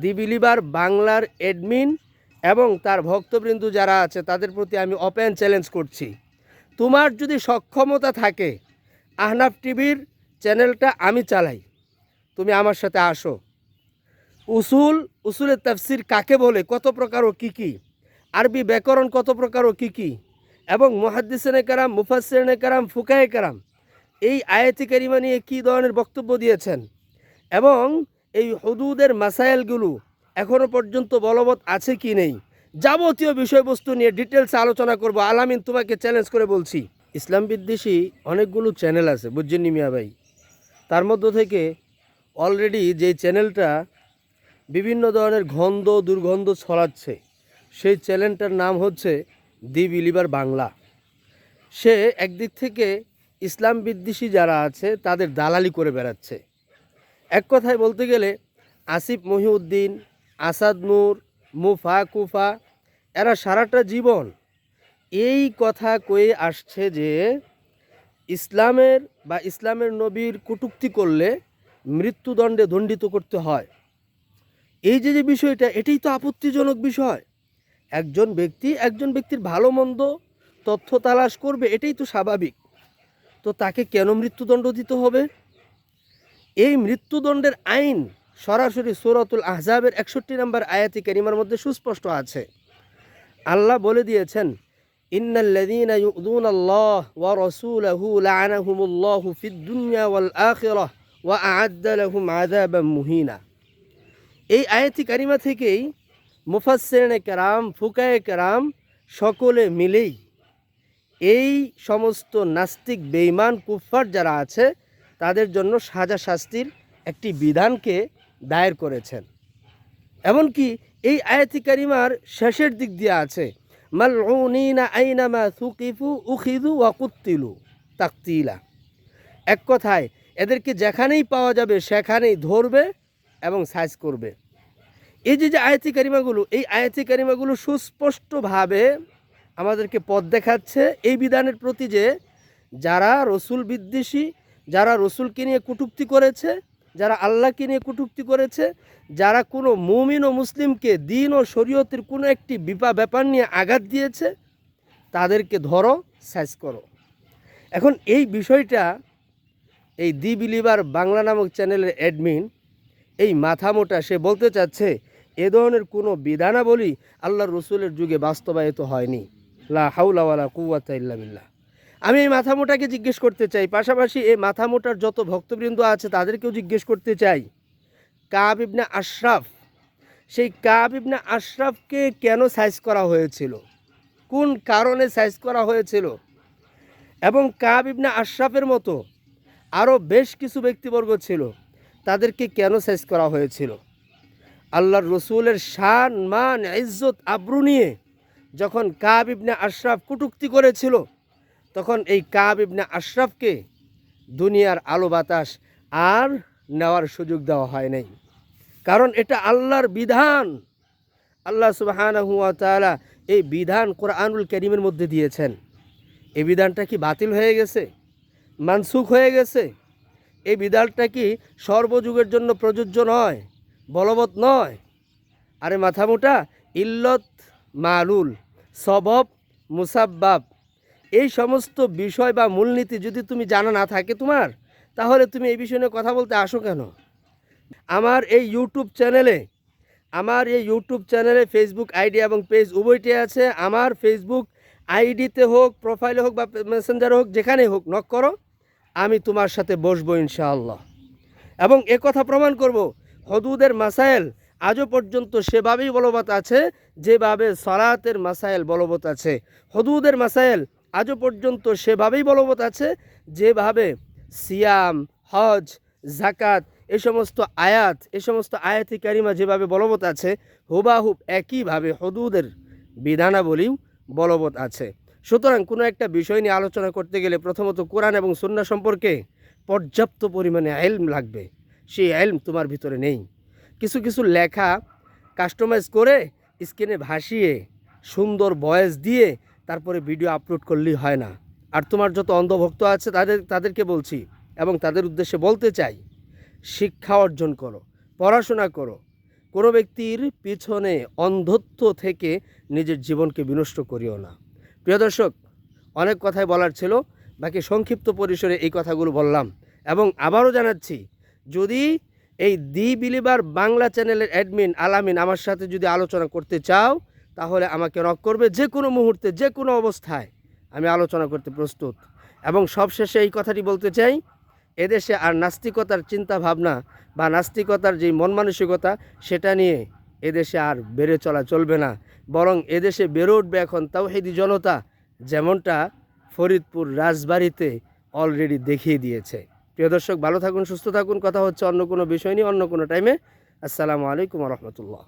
দি believer, বাংলার admin এবং তার ভক্তবৃন্দ যারা আছে, তাদের প্রতি আমি ওপেন চ্যালেঞ্জ করছি। তোমার যদি সক্ষমতা থাকে, আহনাফ টিভির চ্যানেলটা আমি চালাই। তুমি আমার সাথে আসো। উসুল, উসুলের তাফসির কাকে বলে, কত প্রকার ও কী কী? আরবি ব্যাকরণ কত প্রকার ও কী কী? এবং মহাদ্দিসেনে কারাম মুফাসেনে কারাম ফুকায়ে কারাম, এই আয়াতি কারিমা নিয়ে কী ধরনের বক্তব্য দিয়েছেন? এবং এই হদুদের মাসাইলগুলো এখনও পর্যন্ত বলবৎ আছে কি নেই? যাবতীয় বিষয়বস্তু নিয়ে ডিটেলস আলোচনা করব। আলামিন, তোমাকে চ্যালেঞ্জ করে বলছি। ইসলাম বিদ্বেষী অনেকগুলো চ্যানেল আছে, বুঝছেন মিয়া ভাই? তার মধ্য থেকে অলরেডি যে চ্যানেলটা বিভিন্ন ধরনের গন্ধ, দুর্গন্ধ ছড়াচ্ছে, সেই চ্যানেলটার নাম হচ্ছে দি বিলিভার বাংলা। সে একদিক থেকে ইসলাম বিদ্বেষী যারা আছে, তাদের দালালি করে বেড়াচ্ছে। এক কথায় বলতে গেলে আসিফ মহিউদ্দিন, আসাদ নূর মুফা কুফা এরা সারাটা জীবন এই কথা কয়ে আসছে যে ইসলামের বা ইসলামের নবীর কটূক্তি করলে মৃত্যুদণ্ডে দণ্ডিত করতে হয়। এই যে যে বিষয়টা, এটাই তো আপত্তিজনক বিষয়। একজন ব্যক্তি একজন ব্যক্তির ভালো মন্দ তথ্য তালাশ করবে, এটাই তো স্বাভাবিক। তো তাকে কেন মৃত্যুদণ্ড দিতে হবে? এই মৃত্যুদণ্ডের আইন সরাসরি সূরাতুল আহজাবের একষট্টি নম্বর আয়াতি কারিমার মধ্যে সুস্পষ্ট আছে। আল্লাহ বলে দিয়েছেন ওয়া ওয়া মুহিনা। এই আয়াতি কারিমা থেকেই মুফাসসিরিনে কেরাম, ফুকায়ে কেরাম সকলে মিলেই এই সমস্ত নাস্তিক, বেঈমান, কুফফার যারা আছে তাদের জন্য সাজা শাস্তির একটি বিধানকে দায়ের করেছেন। এমনকি এই আয়াতি কারিমার শেষের দিক দিয়ে আছে, মালউনিনা আইনামা সুকিফু উখিদু ওয়া কুত্তিলু তাকতিলা। এক কথায়, এদেরকে যেখানেই পাওয়া যাবে সেখানেই ধরবে এবং সাইজ করবে। এই যে যে আয়াতি কারিমাগুলো, এই আয়াতি কারিমাগুলো সুস্পষ্টভাবে আমাদেরকে পথ দেখাচ্ছে এই বিধানের প্রতি যে যারা রসুল বিদ্বেষী যারা রসুলকে নিয়ে কটূক্তি করেছে, যারা আল্লাহকে নিয়ে কটূক্তি করেছে, যারা কোনো মুমিন ও মুসলিমকে দিন ও শরীয়তের কোনো একটি বিপা ব্যাপার নিয়ে আঘাত দিয়েছে, তাদেরকে ধরো সাইজ করো। এখন এই বিষয়টা এই দি বিলিভার বাংলা নামক চ্যানেলের অ্যাডমিন এই মাথা মোটা সে বলতে চাচ্ছে, এ ধরনের কোনো বিধানাবলী আল্লাহর রসুলের যুগে বাস্তবায়িত হয়নি। লা হাউলা কুওয়াতা ইল্লা বিল্লাহ। আমি এই মাথা মোটাকে জিজ্ঞেস করতে চাই, পাশাপাশি এই মাথা মোটার যত ভক্তবৃন্দ আছে তাদেরকেও জিজ্ঞেস করতে চাই, কাব ইবনে আশরাফ, সেই কাব ইবনে আশরাফকে কেন সাইজ করা হয়েছিল? কোন কারণে সাইজ করা হয়েছিল? এবং কাব ইবনে আশরাফের মতো আরও বেশ কিছু ব্যক্তিবর্গ ছিল, তাদেরকে কেন সাইজ করা হয়েছিল? আল্লাহর রসুলের শান, মান, ইজ্জত, আব্রু নিয়ে যখন কাব ইবনে আশরাফ কটুক্তি করেছিল তখন এই কাব ইবনে আশরাফকে দুনিয়ার আলো বাতাস আর নেওয়ার সুযোগ দেওয়া হয় নাই। কারণ এটা আল্লাহর বিধান। আল্লাহ সুবহানাহু ওয়া এই বিধান কোরআনুল করিমের মধ্যে দিয়েছেন। এই বিধানটা কি বাতিল হয়ে গেছে? মানসুখ হয়ে গেছে? এই বিধানটা কি সর্বযুগের জন্য প্রযোজ্য নয়, বলবৎ নয়? আরে মাথা মোটা, ইল্লত, মালুল, সবব, মুসাব্বাব এই সমস্ত বিষয় বা মূলনীতি যদি তুমি জানা না থাকে তোমার, তাহলে তুমি এই বিষয় নিয়ে কথা বলতে আসো কেন? আমার এই ইউটিউব চ্যানেলে আমার এই ইউটিউব চ্যানেলে ফেসবুক আইডি এবং পেজ উভয়টি আছে। আমার ফেসবুক আইডিতে হোক প্রোফাইলে হোক বা মেসেঞ্জারে হোক যেখানে হোক নক করো। আমি তোমার সাথে বসবো ইনশাআল্লাহ। এবং এ কথা প্রমাণ করব, হদুদের মাসাইল আজও পর্যন্ত সেভাবেই বলবৎ আছে, যেভাবে সলাতের মাসাইল বলবৎ আছে। হদুদের মাসাইল আজও পর্যন্ত সেভাবেই বলবৎ আছে, যেভাবে সিয়াম, হজ জাকাত এ সমস্ত আয়াত, এ সমস্ত আয়াতি কারিমা যেভাবে বলবৎ আছে, হুবাহুব একইভাবে হদুদের বিধানাবলীও বলবৎ আছে। সুতরাং কোনো একটা বিষয় নিয়ে আলোচনা করতে গেলে প্রথমত কোরআন এবং সুন্না সম্পর্কে পর্যাপ্ত পরিমাণে এলম লাগবে। সেই এলম তোমার ভিতরে নেই। কিছু কিছু লেখা কাস্টমাইজ করে স্ক্রিনে ভাসিয়ে সুন্দর ভয়েস দিয়ে তারপরে ভিডিও আপলোড করলেই হয় না। আর তোমার যত অন্ধভক্ত আছে, তাদের তাদেরকে বলছি এবং তাদের উদ্দেশ্যে বলতে চাই, শিক্ষা অর্জন করো, পড়াশোনা করো। কোনো ব্যক্তির পিছনে অন্ধত্ব থেকে নিজের জীবনকে বিনষ্ট করিও না। প্রিয় দর্শক, অনেক কথাই বলার ছিল, বাকি সংক্ষিপ্ত পরিসরে এই কথাগুলো বললাম এবং আবারও জানাচ্ছি, যদি এই দি বিলিভার বাংলা চ্যানেলের অ্যাডমিন আলামিন আমার সাথে যদি আলোচনা করতে চাও তাহলে আমাকে রক করবে যে কোনো মুহূর্তে, যে কোনো অবস্থায় আমি আলোচনা করতে প্রস্তুত। এবং সবশেষে এই কথাটি বলতে চাই, এদেশে আর নাস্তিকতার চিন্তা ভাবনা বা নাস্তিকতার যে মন মানসিকতা, সেটা নিয়ে এদেশে আর বেড়ে চলা চলবে না। বরং এদেশে বেড়ে উঠবে এখন তাওহিদি জনতা, যেমনটা ফরিদপুর রাজবাড়িতে অলরেডি দেখিয়ে দিয়েছে। প্রিয় দর্শক, ভালো থাকুন, সুস্থ থাকুন। কথা হচ্ছে অন্য কোনো বিষয় নিয়ে, অন্য কোনো টাইমে আসসালামু আলাইকুম রহমতুল্লাহ।